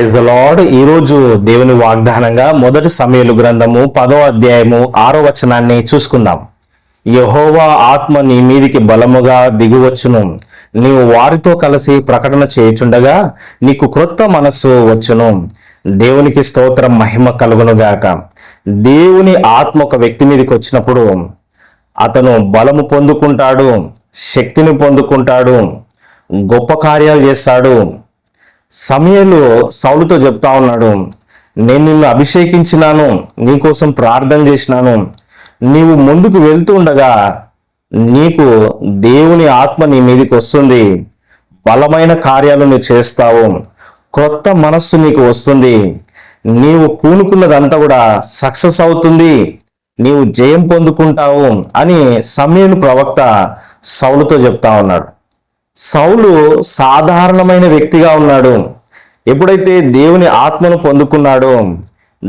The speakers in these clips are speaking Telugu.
లార్డ్ ఈ రోజు దేవుని వాగ్దానంగా మొదటి సమయలు గ్రంథము పదో అధ్యాయము ఆరో వచనాన్ని చూసుకుందాం. యహోవా ఆత్మ నీ మీదికి బలముగా దిగివచ్చును. నీవు వారితో కలిసి ప్రకటన చేయుచుండగా నీకు క్రొత్త మనస్సు వచ్చును. దేవునికి స్తోత్రం మహిమ కలుగునుగాక దేవుని ఆత్మ ఒక వ్యక్తి మీదకి వచ్చినప్పుడు అతను బలము పొందుకుంటాడు శక్తిని పొందుకుంటాడు గొప్ప కార్యాలు చేస్తాడు సమయంలో సౌలుతో చెప్తా ఉన్నాడు నేను నిన్ను అభిషేకించినాను నీకోసం ప్రార్థన చేసినాను. నీవు ముందుకు వెళ్తూ ఉండగా నీకు దేవుని ఆత్మ నీ మీదకి వస్తుంది. బలమైన కార్యాలు నువ్వు చేస్తావు. కొత్త మనస్సు నీకు వస్తుంది. నీవు పూనుకున్నదంతా కూడా సక్సెస్ అవుతుంది. నీవు జయం పొందుకుంటావు అని సమయం ప్రవక్త సౌలుతో చెప్తా ఉన్నాడు. సౌలు సాధారణమైన వ్యక్తిగా ఉన్నాడు. ఎప్పుడైతే దేవుని ఆత్మను పొందుకున్నాడో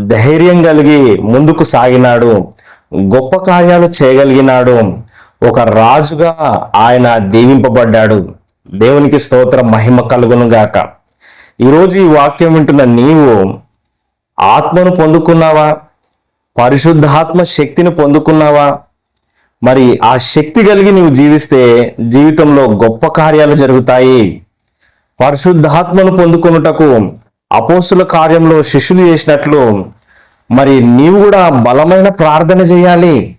ధైర్యం కలిగి ముందుకు సాగినాడు గొప్ప కార్యాలు చేయగలిగినాడు ఒక రాజుగా ఆయన దీవింపబడ్డాడు. దేవునికి స్తోత్ర మహిమ కలుగును గాక. ఈరోజు ఈ వాక్యం వింటున్న నీవు ఆత్మను పొందుకున్నావా? పరిశుద్ధాత్మ శక్తిని పొందుకున్నావా? మరి ఆ శక్తి కలిగి నీవు జీవిస్తే జీవితంలో గొప్ప కార్యాలు జరుగుతాయి. పరిశుద్ధాత్మను పొందుకొనుటకు అపోసుల కార్యంలో శిష్యులు చేసినట్లు మరి నీవు కూడా బలమైన ప్రార్థన చేయాలి.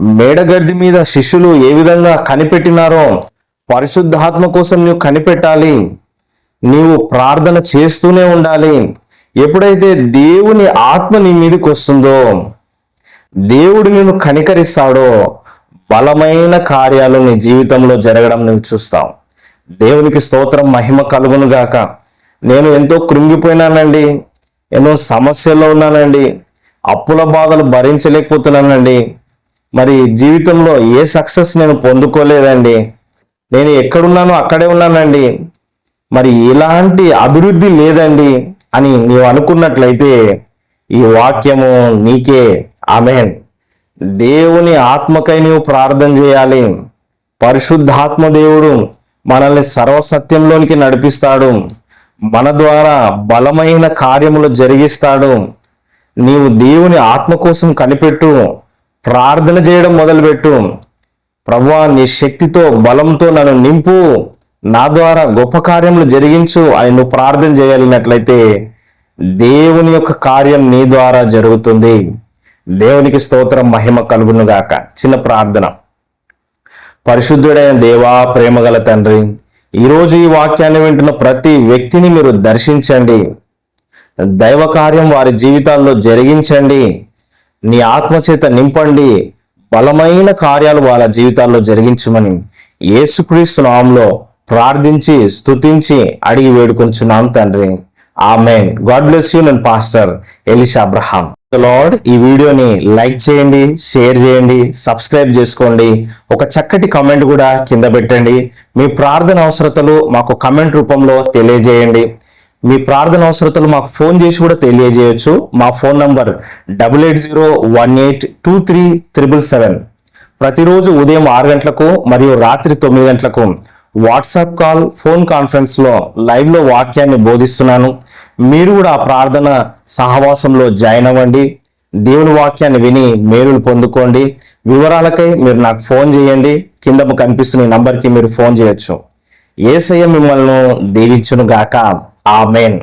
మేడగడ్డి మీద శిష్యులు ఏ విధంగా కనిపెట్టినారో పరిశుద్ధాత్మ కోసం నువ్వు కనిపెట్టాలి. నీవు ప్రార్థన చేస్తూనే ఉండాలి. ఎప్పుడైతే దేవుని ఆత్మ నీ మీదకి వస్తుందో దేవుడు నిన్ను కనికరిస్తాడో బలమైన కార్యాలు నీ జీవితంలో జరగడం నువ్వు చూస్తావు దేవునికి స్తోత్రం మహిమ కలుగును గాక. నేను ఎంతో కృంగిపోయినానండి. ఎన్నో సమస్యల్లో ఉన్నానండి. అప్పుల బాధలు భరించలేకపోతున్నానండి. మరి జీవితంలో ఏ సక్సెస్ నేను పొందుకోలేదండి. నేను ఎక్కడున్నానో అక్కడే ఉన్నానండి. మరి ఎలాంటి అభివృద్ధి లేదండి అని నీవు అనుకున్నట్లయితే ఈ వాక్యము నీకే. ఆమెన్. దేవుని ఆత్మకై నువ్వు ప్రార్థన చేయాలి. పరిశుద్ధాత్మ దేవుడు మనల్ని సర్వసత్యంలోనికి నడిపిస్తాడు. మన ద్వారా బలమైన కార్యములు జరిగిస్తాడు. నీవు దేవుని ఆత్మ కోసం కనిపెట్టు. ప్రార్థన చేయడం మొదలుపెట్టు. ప్రభా నీ శక్తితో బలంతో నన్ను నింపు. నా ద్వారా గొప్ప కార్యములు జరిగించు అని నువ్వు ప్రార్థన చేయగలిగినట్లయితే దేవుని యొక్క కార్యం నీ ద్వారా జరుగుతుంది. దేవునికి స్తోత్రం మహిమ కలుగునుగాక చిన్న ప్రార్థన. పరిశుద్ధుడైన దేవా ప్రేమగల తండ్రి ఈరోజు ఈ వాక్యాన్ని వింటున్న ప్రతి వ్యక్తిని మీరు దర్శించండి. దైవ కార్యం వారి జీవితాల్లో జరిగించండి. నీ ఆత్మచేత నింపండి. బలమైన కార్యాలు వాళ్ళ జీవితాల్లో జరిగించమని యేసుక్రీస్తు నామంలో ప్రార్థించి స్తుతించి అడిగి వేడుకొంచున్నాం తండ్రి. ఆమెన్. గాడ్ బ్లెస్ యూ నేను పాస్టర్ ఎలిషా అబ్రహాం. లార్డ్. ఈ వీడియోని లైక్ చేయండి షేర్ చేయండి సబ్స్క్రైబ్ చేసుకోండి. ఒక చక్కటి కమెంట్ కూడా కింద పెట్టండి. మీ ప్రార్థన అవసరతలు మాకు కమెంట్ రూపంలో తెలియజేయండి. మీ ప్రార్థన అవసరతలు మాకు ఫోన్ చేసి కూడా తెలియజేయచ్చు. మా phone number double eight zero one eight two three triple seven. ప్రతిరోజు ఉదయం ఆరు గంటలకు మరియు రాత్రి తొమ్మిది గంటలకు వాట్సాప్ కాల్ ఫోన్ కాన్ఫరెన్స్లో లైవ్లో వాక్యాన్ని బోధిస్తున్నాను. మీరు కూడా ఆ ప్రార్థన సహవాసంలో జాయిన్ అవ్వండి. దేవుని వాక్యాన్ని విని మేలులు పొందుకోండి. వివరాలకై మీరు నాకు ఫోన్ చేయండి. కింద కనిపిస్తున్న నంబర్కి మీరు ఫోన్ చేయొచ్చు. ఏసయ్య మిమ్మల్ని దీవించును గాక ఆమెన్.